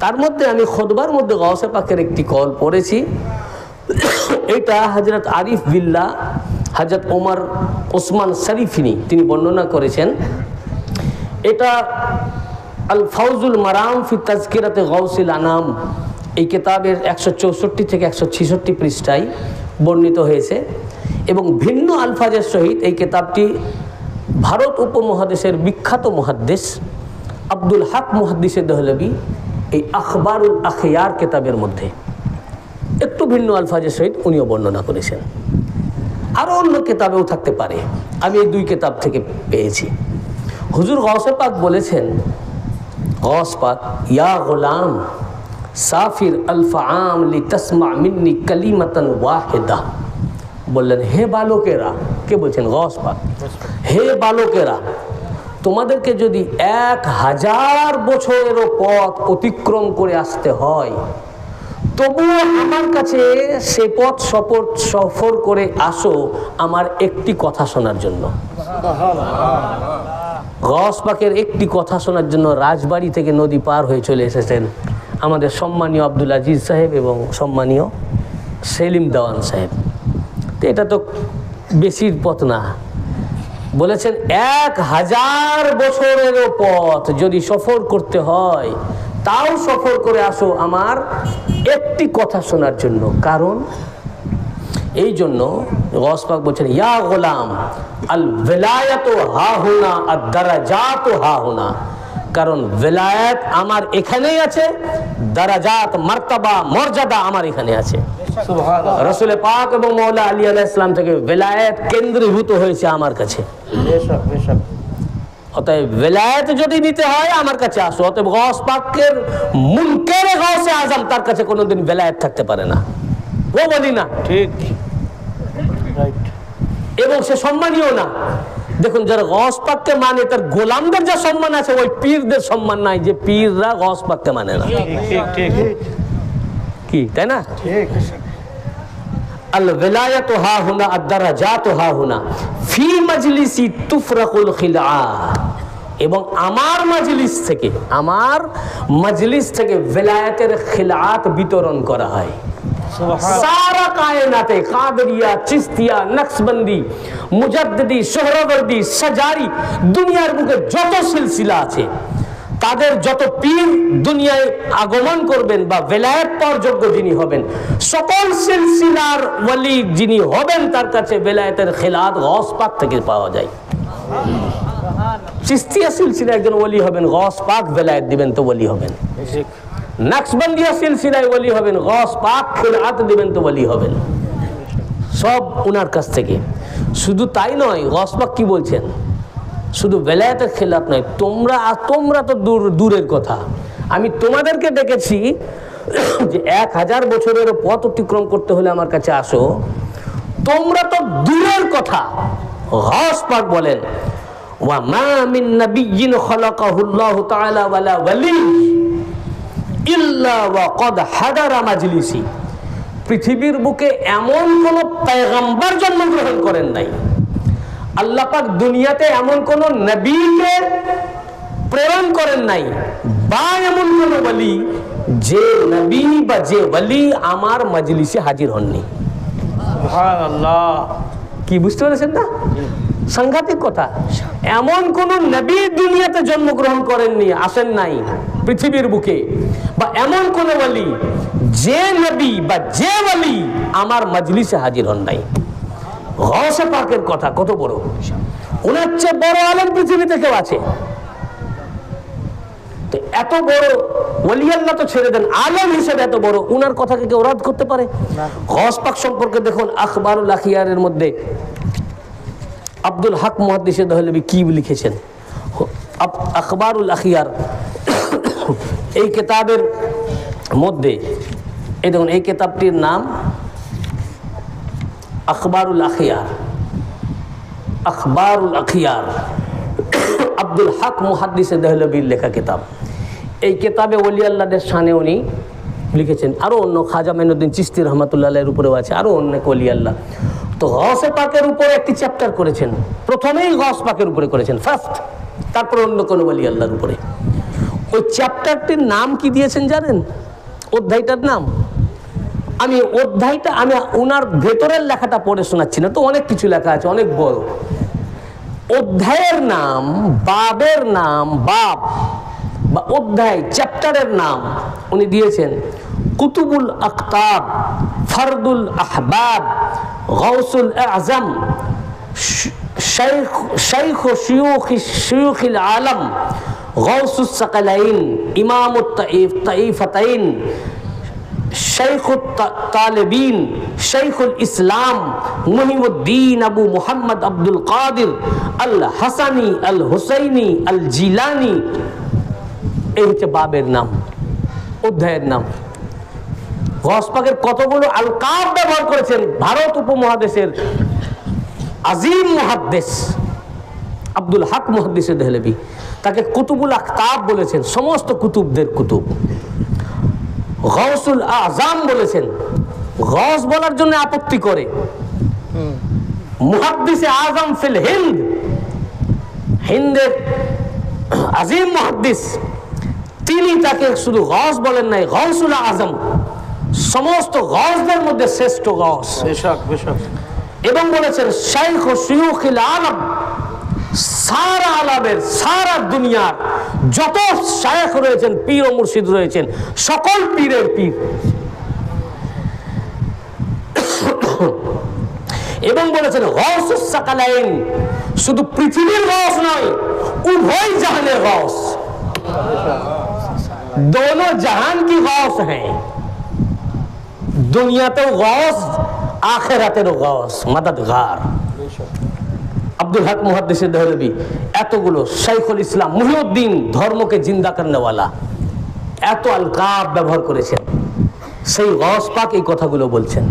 তার মধ্যে আমি খোদবার মধ্যে গৌসে পাকের একটি কল পড়েছি। এটা হজরত আরিফ বিল্লা হজরত ওমর ওসমান শরীফিনী, তিনি বর্ণনা করেছেন। এটা আল ফাউজুল মারাম ফি তাজকিরাতে গৌসিল আনাম। এই কেতাবের একশো চৌষট্টি থেকে একশো ছিষট্টি পৃষ্ঠায় বর্ণিত হয়েছে। এবং ভিন্ন আলফাজের সহিত এই কেতাবটি ভারত উপমহাদেশের বিখ্যাত মহাদ্দেশ আব্দুল হক মুহাদ্দিসে দহলবি এই আখবারুল আখিয়ার কেতাবের মধ্যে। একটু ভিন্ন আলফাজের সহিত উনিও বর্ণনা করেছেন। আরও অন্য কেতাবেও থাকতে পারে। আমি এই দুই কেতাব থেকে পেয়েছি। হুজুর গৌসে পাক বলেছেন গৌস পাক, ইয়া গোলাম, সাফির আলফা আম লি তসমা মিন্নি কালিমাতান ওয়াহেদা। বললেন, হে বালকেরা, কে বলছেন? গৌস পাক। হে বালকেরা তোমাদেরকে যদি এক হাজার বছরেরও পথ অতিক্রম করে আসতে হয়, তবুও আমার কাছে সে পথ সফর সফর করে আসো আমার একটি কথা শোনার জন্য। গস পাকের একটি কথা শোনার জন্য রাজবাড়ি থেকে নদী পার হয়ে চলে এসেছেন আমাদের সম্মানীয় আব্দুল আজিজ সাহেব এবং সম্মানীয় সেলিম দেওয়ান সাহেব। তো এটা তো বেশির পথ না। বলেছেন, এক হাজার বছরেরও পথ যদি সফর করতে হয়, তাও সফর করে আসো আমার একটি কথা শোনার জন্য। কারণ এই জন্য গসপাক বলছেন, ইয়া গোলাম আল বেলায়াত হা হোনা আর দারা দারাজাত হা হোনা। কারণ বেলায়াত আমার এখানেই আছে দারাজাত মার্তাবা মর্যাদা আমার এখানে আছে। রসুল পাক এবং মৌলা আলী আলাহ ইসলাম থেকে বেলায়েত কেন্দ্রীভূত হয়েছে আমার কাছে। অতএব বেলায়েত যদি নিতে হয় আমার কাছে আসো অতএব গস পাকের মুনকের গসে আজম তার কাছে কোনোদিন বেলায়েত থাকতে পারে না। ও বলি না ঠিক। এবং সে সম্মানীয় না। দেখুন যারা গস পাককে মানে তার গোলামদের যা সম্মান আছে ওই পীরদের সম্মান নাই যে পীররা গস পাককে মানে না। কি তাই না? ঠিক আল বেলায়াত হা হুনা হা হুনা ফি মাজলিসি তুফরাকুল খিলা এবং আমার মাজলিস থেকে আমার মাজলিস থেকে বেলায়েতের খিলাত বিতরণ করা হয়। সারা কায়নাতে কাদরিয়া চিস্তিয়া নকশবন্দি মুজাদ্দিদি সোহরাবর্দি সাজারি দুনিয়ার বুকে যত সিলসিলা আছে তাদের যত পীর দুনিয়ায় আগমন করবেন বা বেলায়েত যোগ্য যিনি হবেন সকল সিলসিলার ওয়ালি যিনি হবেন তার কাছে বেলায়েতের খেলাত গস পাক থেকে পাওয়া যায়। চিস্তিয়া সিলসিলা একজন ওলি হবেন গস পাক বেলায়েত দিবেন তো ওলি হবেন। ঠিক নাকশবন্দিয়া সিলসিলায় ওলি হবেন, গস পাক খেলাত দিবেন তো ওলি হবেন। সব ওনার কাছ থেকে। শুধু তাই নয়, গস পাক কি বলছেন? শুধু বেলায়েতের খেলাফ নয়, তোমরা তোমরা তো দূর, দূরের কথা। আমি তোমাদেরকে দেখেছি যে এক হাজার বছরের পথ অতিক্রম করতে হলে আমার কাছে আসো। তোমরা তো দূরের কথা হস পাক বলেন। ওয়া মা মিন নাবিয়্যিন খালাকাহুল্লাহু তাআলা ওয়ালা ওয়ালি। ইল্লা ওয়া কদ হাদারা মাজলিসি। পৃথিবীর বুকে এমন কোন পেগম্বর জন্মগ্রহণ করেন নাই। আল্লাহ পাক দুনিয়াতে এমন কোন নবীকে প্রেরণ করেন নাই বা এমন কোন বলি যে নবী বা যে বলি আমার মজলিসে হাজির হননি। কি বুঝতে পেরেছেন না? সাংঘাতিক কথা। এমন কোন নবী দুনিয়াতে জন্মগ্রহণ করেননি আসেন নাই পৃথিবীর বুকে। বা এমন কোন বলি যে নবী বা যে বলি আমার মজলিসে হাজির হন নাই। গসে পাকের কথা কত বড়। ওনার চেয়ে বড় আলম পৃথিবীতে কেউ আছে? তো এত বড় ওলি আল্লাহ তো ছেড়ে দেন আলম হিসেবে এত বড় উনার কথাকে কেউ রদ করতে পারে? হস পাক সম্পর্কে দেখুন আখবারুল আখিয়ারের মধ্যে আব্দুল হক মহাদিসে দহলবি কি লিখেছেন? আখবারুল আখিয়ার এই কেতাবের মধ্যে, এই দেখুন, এই কেতাবটির নাম আখবারুল আখিয়ার। আখবারুল আখিয়ার আব্দুল হক মুহাদ্দিসে দহলবির লেখা কিতাব। এই কেতাবে ওলি শানে উনি লিখেছেন। আরও অন্য খাজা মেনুদ্দিন চিস্তি রহমতুল্লাহের উপরেও আছে আরও অনেক ওলি আল্লাহ। তো গসে পাকের উপরে একটি চ্যাপ্টার করেছেন। প্রথমেই গস পাকের উপরে করেছেন। ফার্স্ট তারপর অন্য কোনো বলি আল্লাহর উপরে। ওই চ্যাপ্টারটির নাম কি দিয়েছেন জানেন? অধ্যায়টার নাম? আমি অধ্যায়টা, আমি ওনার ভেতরের লেখাটা পড়ে শোনাচ্ছি না, তো অনেক কিছু লেখা আছে, অনেক বড়। অধ্যায়ের নাম, বাবের নাম বাপ বা অধ্যায় চ্যাপ্টারের নাম উনি দিয়েছেন। কুতুবুল আখতাব, ফরদুল আহবাব গৌসুল আজম شيخ شيخ شيوخ شيوخ العالم غوث الثقلين إمام الطائف طائفتين شيخ الطالبين شيخ الإسلام محي الدين أبو محمد عبد القادر الحسني الحسيني الجيلاني এই হচ্ছে বাবের নাম অধ্যায়ের নাম গসপাকের কতগুলো আলকাব ব্যবহার করেছেন? ভারত উপমহাদেশের আজিম মহাদ্দেশ আব্দুল হাক মহাদ্দেশে দেহলেবি তাকে কুতুবুল আখতাব বলেছেন, সমস্ত কুতুবদের কুতুব। গৌসুল আজাম বলেছেন গস বলার জন্য আপত্তি করে। মুহাদ্দিসে আজম ফিল হিন্দ। হিন্দের আজিম মুহাদ্দিস, তিনি তাকে শুধু গস বলেন নাই গৌসুল আজম সমস্ত গজদের মধ্যে শ্রেষ্ঠ গজ এবং বলেছেন শেখ শিউখিল আলম সারা আলামের সারা দুনিয়ার যত শায়েখ রয়েছেন পীর ও মুর্শিদ রয়েছেন সকল পীরের পীর। এবং বলেছেন হসুসাকালাইন শুধু পৃথিবীর রস নয় উভয় জাহানের রস দোনো জাহান কি রস হ্যাঁ? দুনিয়াতেও গস আখেরাতেরও গস মাদাদগার। আব্দুল হক মুহাদ্দিস দেহলবি। এতগুলো শাইখুল ইসলাম মুহিউদ্দিন ধর্মকে জিন্দা করনেওয়ালা। এত আলকাব ব্যবহার করেছেন। সেই গস পাক এই কথাগুলো বলছেন।